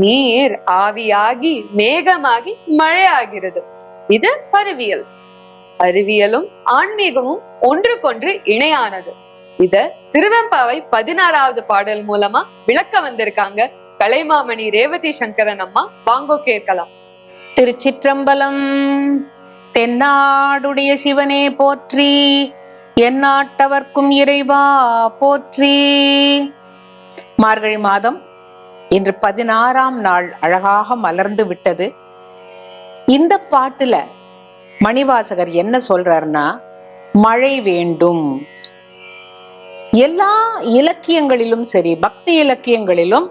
நீர் ஆவியாகி மேகமாகி மழையாகிறது. இது அறிவியல் அறிவியலும் ஆன்மீகமும் ஒன்றுக்கொன்று இணையானது. இத திருவெம்பாவை பதினாறாவது பாடல் மூலமா விளக்க வந்திருக்காங்க கலைமாமணி ரேவதி சங்கரன் அம்மா. வாங்கோ கேட்கலாம். திருச்சிற்றம்பலம் தென்னாடுடைய சிவனே போற்றி எந்நாட்டவர்க்கும் இறைவா போற்றி. மார்கழி மாதம் இன்று பதினாறாம் நாள் அழகாக மலர்ந்து விட்டது. இந்த பாட்டுல மணிவாசகர் என்ன சொல்றாருன்னா மழை வேண்டும். எல்லா இலக்கியங்களிலும் சரி பக்தி இலக்கியங்களிலும்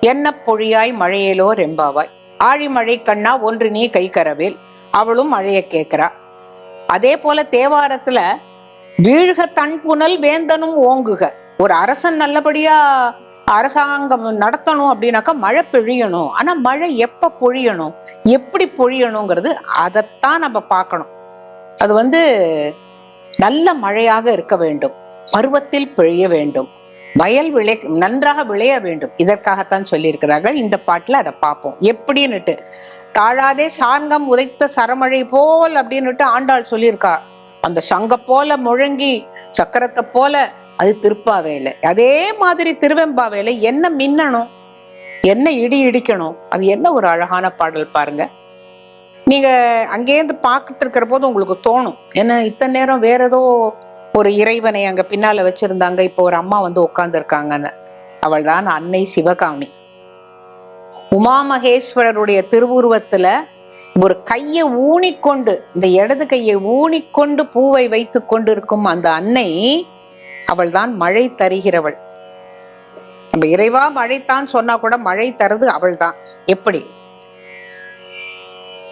என்ன பொழியாய் மழையேலோ ரெம்பாவாய். ஆழிமழை கண்ணா ஒன்று நீ கை கரவேல். அவளும் மழைய கேட்கிறா. அதே போல தேவாரத்துல வீழ்க தன் புனல் வேந்தனும் ஓங்குக. ஒரு அரசன் நல்லபடியா அரசாங்கம் நடத்தணும் அப்படின்னாக்கா மழை பொழியணும் ஆனா மழை எப்ப பொழியணும்? எப்படி பொழியணுங்கிறது அதைத்தான் நம்ம பார்க்கணும். அது வந்து நல்ல மழையாக இருக்க வேண்டும். பருவத்தில் பொழிய வேண்டும். வயல் விளை நன்றாக விளைய வேண்டும். இதற்காகத்தான் சொல்லியிருக்கிறார்கள். இந்த பாட்டில் அதை பார்ப்போம். எப்படின்னுட்டு தாழாதே சாங்கம் உதைத்த சரமழை போல் அப்படின்னுட்டு ஆண்டாள் சொல்லியிருக்கா. அந்த சங்க போல முழங்கி சக்கரத்தை போல அது திருப்பாவேலை அதே மாதிரி திருவெம்பாவேலை என்ன மின்னணும்? என்ன இடி இடிக்கணும்? அது என்ன ஒரு அழகான பாடல் பாருங்க. நீங்க அங்கேருந்து பார்த்துட்டு இருக்கிற போது உங்களுக்கு தோணும். ஏன்னா இத்தனை நேரம் வேற ஏதோ ஒரு இறைவனை அங்க பின்னால வச்சிருந்தாங்க. இப்போ ஒரு அம்மா வந்து உட்கார்ந்து இருக்காங்கன்னு அவள் தான் அன்னை சிவகாமி. உமா மகேஸ்வரருடைய திருவுருவத்துல ஒரு கையை ஊனிக்கொண்டு இந்த இடது கையை ஊனிக்கொண்டு பூவை வைத்து கொண்டிருக்கும் அந்த அன்னை அவள் தான் மழை தருகிறவள். நம்ம இறைவா மழைத்தான் சொன்னா கூட மழை தருது அவள் தான் எப்படி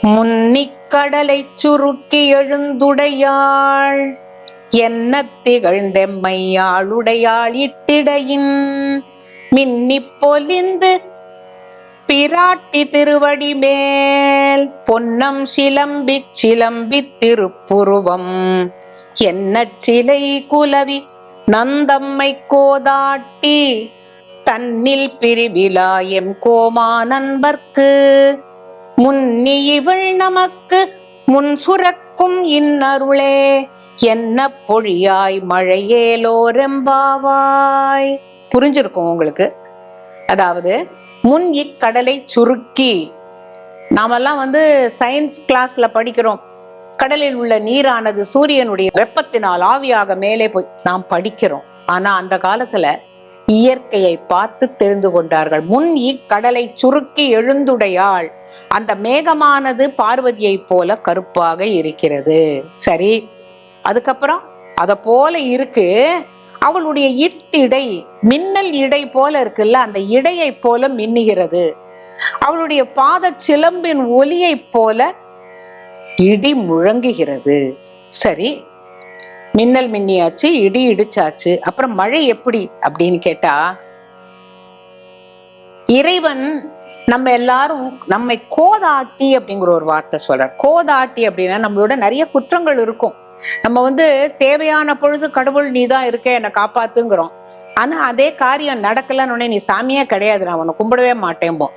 முன்னிக்கடலை சுருக்கி எழுந்துடையாள். என்ன திகழ்ந்தெம்மையாளுடையாள் இட்டிடையின். மின்னிப் பொலிந்து பிராட்டி திருவடி மேல். பொன்னம் சிலம்பி சிலம்பி திருப்புருவம். என்ன சிலை குலவி நந்தம்மை கோதாட்டி தன்னில் பிரிவிலாயம் கோமா நண்பர்க்கு முன்னி இவள் நமக்கு முன் சுரக்கும் இன்னருளே என்ன பொழியாய் மழையேலோரெம்பாவாய். புரிஞ்சிருக்கும் உங்களுக்கு? அதாவது முன் இக்கடலை சுருக்கி நாமெல்லாம் வந்து சயின்ஸ் கிளாஸ்ல படிக்கிறோம். கடலில் உள்ள நீரானது சூரியனுடைய வெப்பத்தினால் ஆவியாக மேலே போய் நாம் படிக்கிறோம். ஆனா அந்த காலத்துல இயற்கையை பார்த்து தெரிந்து கொண்டார்கள். முன் இக்கடலை சுருக்கி எழுந்துடையாள். அந்த மேகமானது பார்வதியை போல கருப்பாக இருக்கிறது. சரி அதுக்கப்புறம் அத போல இருக்கு. அவளுடைய இட்டிடை மின்னல் இடை போல இருக்குல்ல அந்த இடையை போல மின்னுகிறது. அவளுடைய பாத சிலம்பின் ஒலியை போல இடி முழங்குகிறது. சரி மின்னல் மின்னியாச்சு இடி இடிச்சாச்சு. அப்புறம் மழை எப்படி அப்படின்னு கேட்டா இறைவன் நம்ம எல்லாரும் நம்மை கோதாட்டி அப்படிங்கிற ஒரு வார்த்தை சொல்றார். கோதாட்டி அப்படின்னா நம்மளோட நிறைய குற்றங்கள் இருக்கும். நம்ம வந்து தேவையான பொழுது கடவுள் நீ தான் இருக்க என்னை காப்பாத்துங்கிறோம். ஆனா அதே காரியம் நடக்கலன்னு உடனே நீ சாமியே கிடையாது நான் உன்னை கும்பிடவே மாட்டேன்போம்.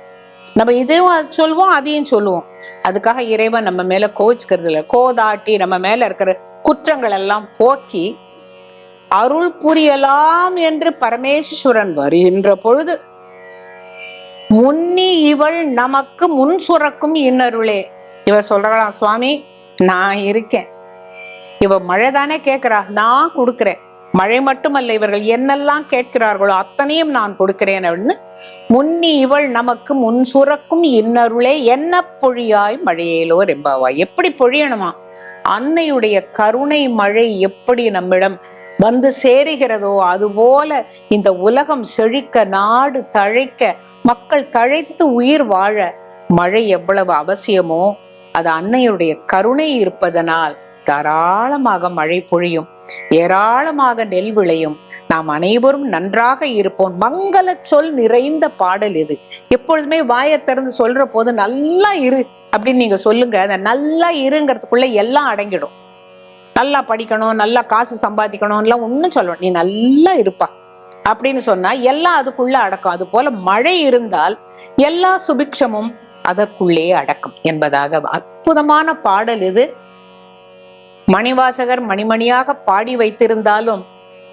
நம்ம இதையும் சொல்லுவோம் அதையும் சொல்லுவோம். அதுக்காக இறைவன் நம்ம மேல கோவிச்சுக்கிறது இல்லை கோதாட்டி நம்ம மேல இருக்கிற குற்றங்கள் எல்லாம் போக்கி அருள் புரியலாம் என்று பரமேஸ்வரன் வருகின்ற பொழுது முன்னி இவள் நமக்கு முன் சுரக்கும் இன்னருளே. இவ சொல்றாளாம் சுவாமி நான் இருக்கேன். இவ மழை தானே கேட்கிறா நான் கொடுக்கிறேன். மழை மட்டுமல்ல இவர்கள் என்னெல்லாம் கேட்கிறார்களோ அத்தனையும் நான் கொடுக்கிறேன் அப்படின்னு முன்னி இவள் நமக்கு முன் சுரக்கும் இன்னருளே என்ன பொழியாய் மழையேலோ ரெம்பாவா எப்படி பொழியணுமா? அன்னையுடைய கருணை மழை எப்படி நம்மிடம் வந்து சேருகிறதோ அதுபோல இந்த உலகம் செழிக்க நாடு தழைக்க மக்கள் தழைத்து உயிர் வாழ மழை எவ்வளவு அவசியமோ அது அன்னையுடைய கருணை இருப்பதனால் தாராளமாக மழை பொழியும் ஏராளமாக நெல் விளையும் நாம் அனைவரும் நன்றாக இருப்போம். மங்கள சொல் நிறைந்த பாடல் இது. எப்பொழுதுமே வாயை திறந்து சொல்ற போது நல்லா இரு அப்படின்னு நீங்க சொல்லுங்க. அந்த நல்லா இருங்கிறதுக்குள்ள எல்லாம் அடங்கிடும். நல்லா படிக்கணும் நல்லா காசு சம்பாதிக்கணும் எல்லாம் ஒன்றும் சொல்லணும் நீ நல்லா இருப்பா அப்படின்னு சொன்னா எல்லாம் அதுக்குள்ள அடக்கம். அது போல மழை இருந்தால் எல்லா சுபிக்ஷமும் அதற்குள்ளே அடக்கம் என்பதாக அற்புதமான பாடல் இது. மணிவாசகர் மணிமணியாக பாடி வைத்திருந்தாலும்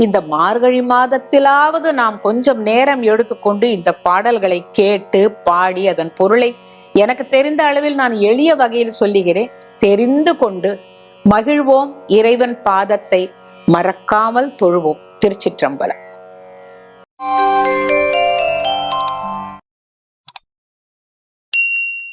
இந்த மார்கழி மாதத்திலாவது நாம் கொஞ்சம் நேரம் எடுத்துக்கொண்டு இந்த பாடல்களை கேட்டு பாடி அதன் பொருளை எனக்கு தெரிந்த அளவில் நான் எளிய வகையில் சொல்லுகிறேன். தெரிந்து கொண்டு மகிழ்வோம். இறைவன் பாதத்தை மறக்காமல் தொழுவோம். திருச்சிற்றம்பலம்.